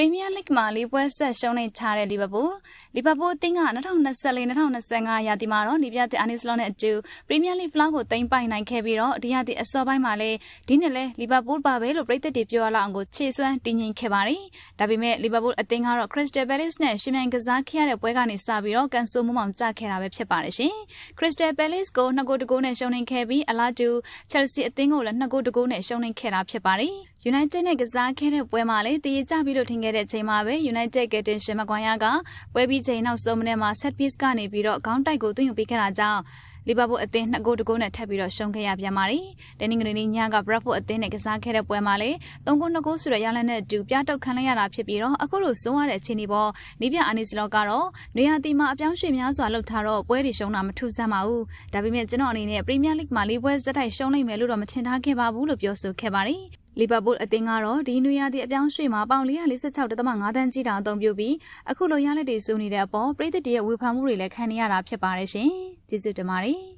ပရီးမီးယားလိဂ်မှာလီပွဲဆက်ရှုံးနေချတဲ့လီဗာပူးလီဗာပူးအသင်းက2024-2025ရာသီမှာတော့နီးပြတဲ့အာနီစလောနဲ့အတူပရီးမီးယားလိဂ်ဖလားကိုသိမ်းပိုက်နိုင်ခဲ့ပြီးတော့ဒီရာသီအစောပိုင်းမှာလည်းဒီနှစ်လဲလီဗာပူးပါပဲလို့ပြည်သက်တွေပြောရလောက်အောင်ကိုခြေစွမ်းတည်ငြိမ်ခဲ့ပါတယ်။ဒါပေမဲ့လီဗာပူးအသင်းကတော့ခရစ္စတယ်ဘယ်လစ်နဲ့ရှင်မြန်ကစားခဲ့ရတဲ့ပွဲကနေစပြီးတော့ကန်ဆူမမောင်ကျခဲ့တာပဲဖြစ်ပါတယ်ရှင်။ခရစ္စတယ်ဘယ်လစ်ကို2ဂိုးတကိုးနဲ့ရှုံးနိမ့်ခဲ့ပြီးအလားတူချယ်လ်ဆီအသင်းကိုလည်း2ဂိုးတကိုးနဲ့ရှုံးနိမ့်ခဲ့တာဖြစ်ပါတယ်။ United နဲ့ကစားခဲ့တဲ့ပွဲမှာလည်းတည်ကြပြီးလို့ထင်ခဲ့တဲ့ချိန်မှာပဲ United ကတင်ရှင်မကွန်ယာကပွဲပြီးချိန်နောက်ဆုံးမိနစ်မှာ set piece ကနေပြီးတော့ခေါင်းတိုက်ကိုသွင်းယူပေးခဲ့တာကြောင့်လီဗာပူးအသင်း2ဂိုးတဂိုးနဲ့ထပ်ပြီးတော့ရှုံးခဲ့ရပြန်ပါတယ်။တနင်္ဂနွေနေ့ညက Bradford အသင်းနဲ့ကစားခဲ့တဲ့ပွဲမှာလည်း3ဂိုး2ဂိုးဆိုတဲ့ရလဒ်နဲ့အတူပြတောက်ခံလိုက်ရတာဖြစ်ပြီးတော့အခုလိုဆုံးရတဲ့အခြေအနေပေါ်နီးပြအာနီစလောကတော့နေရာတီမှာအပြောင်းရွှေ့များစွာလှုပ်ထားတော့ပွဲတွေရှုံးတာမထူးဆန်းပါဘူး။ဒါပေမဲ့ကျွန်တော်အနေနဲ့ Premier League မှာလေးပွဲဇက်တိုက်ရှုံးနိုင်မယ်လို့တော့မထင်ထားခဲ့ပါဘူးလို့ပြောဆိုခဲ့ပါတယ်။ လီဗာပူးအသင်းကတော့ဒီနွေရာသီအပြောင်းရွှေ့မှာပေါင်446.5တန်းကြီးတာအသုံးပြုပြီးအခုလိုရလက်တွေစုနေတဲ့အပေါ်ပြည်သက်တရဲ့ဝေဖန်မှုတွေလည်းခံနေရတာဖြစ်ပါတယ်ရှင်။ကျေးဇူးတင်ပါတယ်။